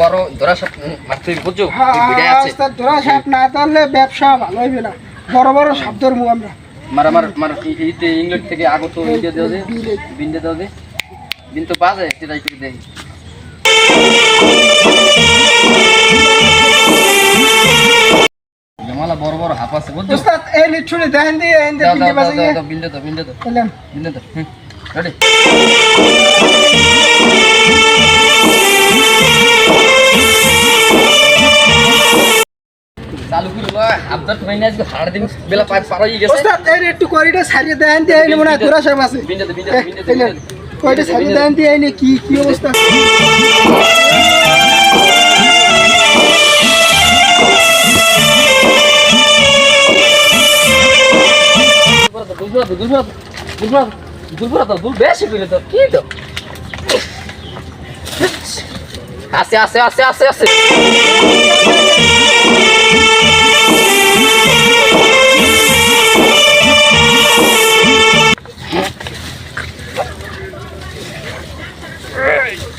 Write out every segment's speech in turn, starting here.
বড় ধরা সব মারতে বুঝছ? হ্যাঁ আছে। ধরা সাপ না ধরলে ব্যবসা ভালো হইবে না। বড় বড় সাপ ধরবো আমরা। মার আমার মার এইতে ইংল্যান্ড থেকে আগত ইন্ডিয়া দেওয়া যায় বিন্দে দেওয়া যায় বিন তো বাজে সেটাই করে দেয় জমালা বড় বড় হাফ আছে বুঝছ? ওস্তাদ এই লিচুনি দেখেন দিয়ে এই দাও বিন্দে দাও দাও বাজে দাও দাও বিন্দে দাও বিন্দে দাও। এলাম। বিন্দে দাও হুম রেডি। একটু করিটা সারিয়ে দিয়ে মনে হয় আছে। কয়টা সারিয়ে দিয়ে কি কি অবস্থা? দুলপুরা তো দুলপুরা তো? দুলপুরা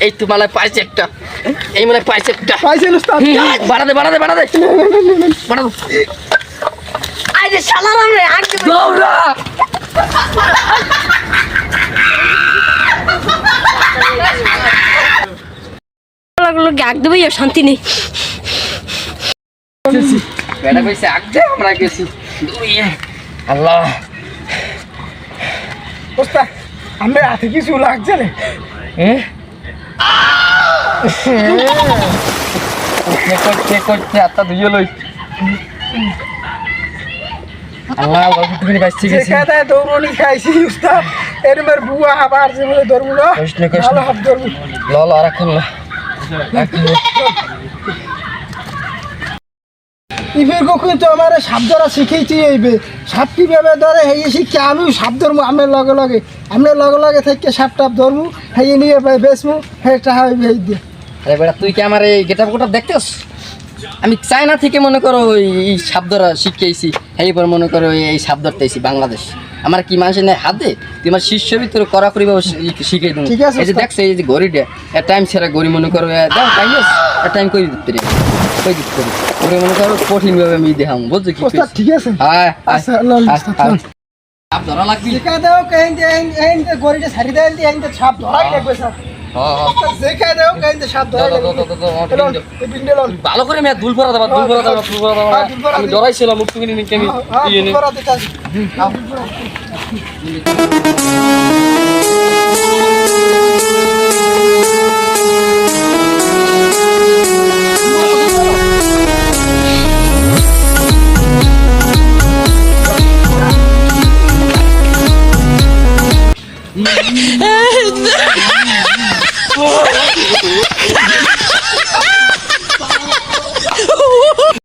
এই তো মালায় পাইছে একটা। এই মানে পাইছে একটা। পাইছেন ওস্তাদ বাড়া দে বাড়া দে বাড়া দে। বাড়া দে। আরে শালা রে দৌড়া। লাগল গাক দেবই শান্তি নেই। বেটা কইছে আগতে আমরা গেছি। দুই আল্লাহ। ওস্তাদ আমার হাতে কিছু লাগছে না। হ্যাঁ কে আত্মা দুইও লই আল্লাহ বাবু তুমি বাইসে গেছি যেখানে দৌড়নি খাইছি উস্তাদ এরমের বুয়া আবার যে বলে ধরবো না কৃষ্ণ কৃষ্ণ। ভালো হাত ধরবো ল ল রাখুন ল ইফের কখন তো আমার সাপ ধরা শিখেছি এইবে। সাপ কীভাবে ধরে? হেই শিখে আমি সাপ ধরবো আমার লগে লগে। আমরা লগে লগে থেকে সাপ টাপ ধরবো হেই নিয়ে বেসমু হে টাহা হইবে এই দিয়ে। আরে বেটা তুই কি আমার এই গেটাপ গোটা দেখতেস আমি চায়না থেকে মনে করো ওই এই সাপ ধরা শিখেছি এইবার মনে করো এই- সাপ ধরতেছি বাংলাদেশ। আমার কি মানুষের নেই হাতে তুই আমার শিষ্য ভিতরে করা করি শিখে দেবো ঠিক আছে। দেখছ এই যে গড়িটা টাইম সেরা গড়ি মনে করো দাও টাইম এ টাইম কই দিতে কই দিতে ওরে মনে করো কঠিন ভাবে আমি দেখাম বুঝছ কি ওস্তাদ ঠিক আছে। হ্যাঁ আচ্ছা, লও, ওস্তাদ, লও। ধরা লাগবি? যেখানে দেও কেন এই এই সাপ ধরাই লাগবে স্যার। হ্যাঁ হ্যাঁ। দেও যে সাপ ধরাই দাও, লাগবে। এই লন ভালো করে মেয়ে দুল ভরা দেবা দুল ভরা দেবা দুল ভরা দেবা হ্যাঁ, দুল আমি। ডরাইছিলাম মুখ টুকুনি নিকে আমি Mm-hmm.